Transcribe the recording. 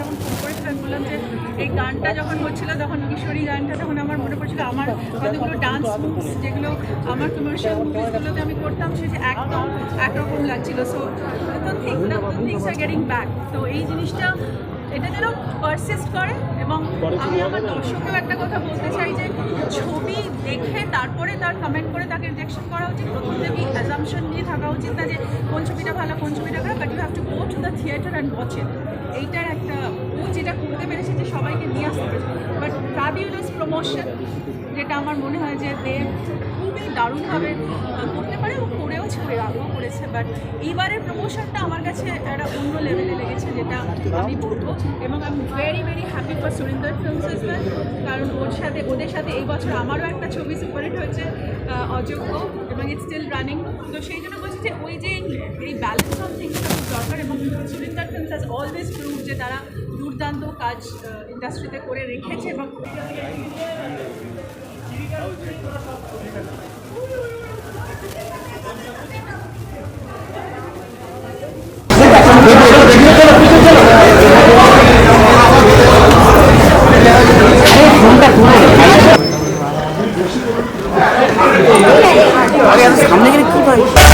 যখন ফোন বললাম যে এই গানটা যখন হচ্ছিল, তখন কিশোরী গানটা তখন আমার মনে পড়ছিল, আমার কতগুলো ডান্স মুভস যেগুলো আমার কমার্শিয়াল মুভিসগুলোতে আমি করতাম, সে যে একদম একরকম লাগছিল। So things are getting back তো এই জিনিসটা, এটা যেন পারসিস্ট করে এবং আমি আমার দর্শকেও একটা কথা বলতে চাই যে, ছবি দেখে তারপরে তার কমেন্ট করে তাকে রিজেকশন করা উচিত, প্রথম অ্যাজামশন নিয়ে থাকা উচিত না যে কোন ছবিটা ভালো কোন ছবিটা খারাপ but you have to go to the theatre and watch it এইটার একটা ও যেটা করতে পেরেছে যে সবাইকে নিয়ে আসতে পেরেছে। বাট ফ্যাবিউলাস প্রমোশন যেটা আমার মনে হয় যে দেব খুবই দারুণভাবে করতে পারে ও করেও ছিল আগেও করেছে। বাট এইবারের প্রমোশনটা আমার কাছে একটা অন্য লেভেলে লেগেছে যেটা আমি বলব। এবং আমি very very happy for Surinder films কারণ ওর সাথে ওদের সাথে এই বছর আমারও একটা ছবি আহ, অযোগ্য এবং ইটস স্টিল রানিং তো সেই জন্য বলছি যে ওই যে এই ব্যালেন্স অফ থিংসটা খুব দরকার এবং Surinder films has always prove যে তারা দুর্দান্ত কাজ ইন্ডাস্ট্রিতে করে রেখেছে এবং 아니, 사람 얘기는 큰거 아니지?